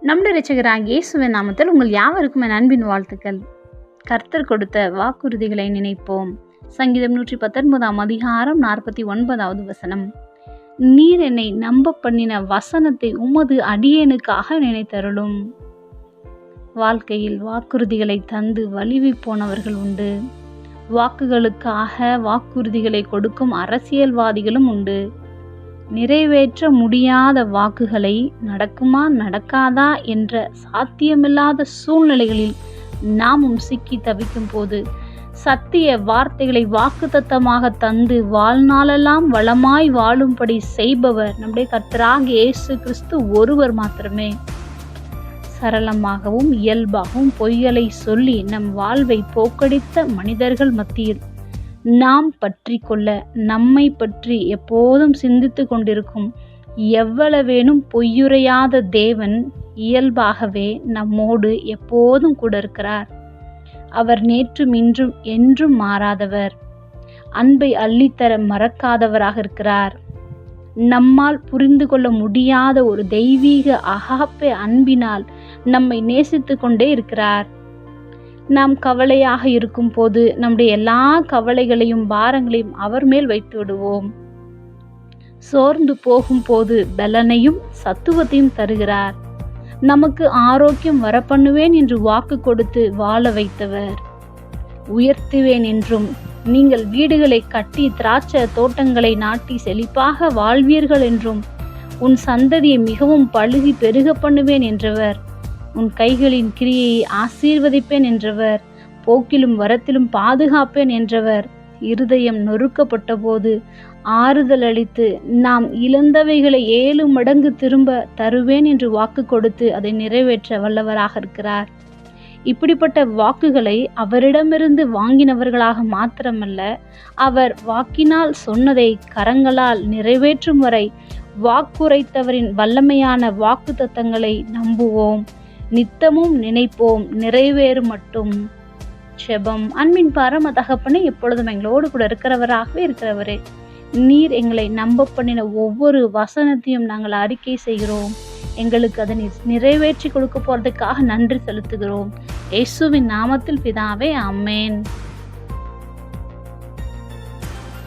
நம்முடைய ரட்சகராகிய இயேசுவின் நாமத்தில் உங்கள் யாவருக்கும் என் அன்பின் வாழ்த்துக்கள். கர்த்தர் கொடுத்த வாக்குறுதிகளை நினைப்போம். சங்கீதம் நூற்றி பத்தொன்பதாம் அதிகாரம் நாற்பத்தி ஒன்பதாவது வசனம். நீர் என்னை நம்ப பண்ணின வசனத்தை உமது அடியேனுக்காக நினைத்தருளும். வாழ்க்கையில் வாக்குறுதிகளை தந்து வலிவி போனவர்கள் உண்டு. வாக்குகளுக்காக வாக்குறுதிகளை கொடுக்கும் அரசியல்வாதிகளும் உண்டு. நிறைவேற்ற முடியாத வாக்குகளை நடக்குமா நடக்காதா என்ற சாத்தியமில்லாத சூழ்நிலைகளில் நாமும் சிக்கி தவிக்கும் போது சத்திய வார்த்தைகளை வாக்குத்தத்தமாக தந்து வாழ்நாளெல்லாம் வளமாய் வாழும்படி செய்பவர் நம்முடைய கர்த்தராக இயேசு கிறிஸ்து ஒருவர் மாத்திரமே. சரளமாகவும் இயல்பாகவும் பொய்களை சொல்லி நம் வாழ்வை போக்கடித்த மனிதர்கள் மத்தியில் நாம் பற்றி கொள்ள நம்மை பற்றி எப்போதும் சிந்தித்து கொண்டிருக்கும் எவ்வளவேனும் பொய்யுரையாத தேவன் இயல்பாகவே நம்மோடு எப்போதும் கூட இருக்கிறார். அவர் நேற்றும் இன்றும் என்றும் மாறாதவர். அன்பை அள்ளித்தர மறக்காதவராக இருக்கிறார். நம்மால் புரிந்து கொள்ள முடியாத ஒரு தெய்வீக அகாப்பை அன்பினால் நம்மை நேசித்து கொண்டே இருக்கிறார். நாம் கவலையாக இருக்கும் போது நம்முடைய எல்லா கவலைகளையும் பாரங்களையும் அவர் மேல் வைத்து விடுவோம். சோர்ந்து போகும் போது பலனையும் சத்துவத்தையும் தருகிறார். நமக்கு ஆரோக்கியம் வரப்பண்ணுவேன் என்று வாக்கு கொடுத்து வாழ வைத்தவர். உயர்த்துவேன் என்றும் நீங்கள் வீடுகளை கட்டி திராட்சை தோட்டங்களை நாட்டி செழிப்பாக வாழ்வீர்கள் என்றும் உன் சந்ததியை மிகவும் பழுகி பெருக பண்ணுவேன் என்றவர். உன் கைகளின் கிரியை ஆசீர்வதிப்பேன் என்றவர் போக்கிலும் வரத்திலும் பாதுகாப்பேன் என்றவர். இருதயம் நொறுக்கப்பட்ட போது ஆறுதல் அளித்து நாம் இழந்தவைகளை ஏழு மடங்கு திரும்ப தருவேன் என்று வாக்கு கொடுத்து அதை நிறைவேற்ற வல்லவராக இருக்கிறார். இப்படிப்பட்ட வாக்குகளை அவரிடமிருந்து வாங்கினவர்களாக மாத்திரமல்ல அவர் வாக்கினால் சொன்னதை கரங்களால் நிறைவேற்றும் வரை வாக்குரைத்தவரின் வல்லமையான வாக்கு தத்தங்களை நம்புவோம். நித்தமும் நினைப்போம் நிறைவேறு மட்டும் செபம். அன்பின் பரம தகப்பனே எப்பொழுதும் எங்களோடு கூட இருக்கிறவராகவே இருக்கிறவரே. நீர் எங்களை நம்ப பண்ணின ஒவ்வொரு வசனத்தையும் நாங்கள் அறிக்கை செய்கிறோம். எங்களுக்கு அதை நிறைவேற்றி கொடுக்க போறதுக்காக நன்றி செலுத்துகிறோம். இயேசுவின் நாமத்தில் பிதாவே அம்மேன்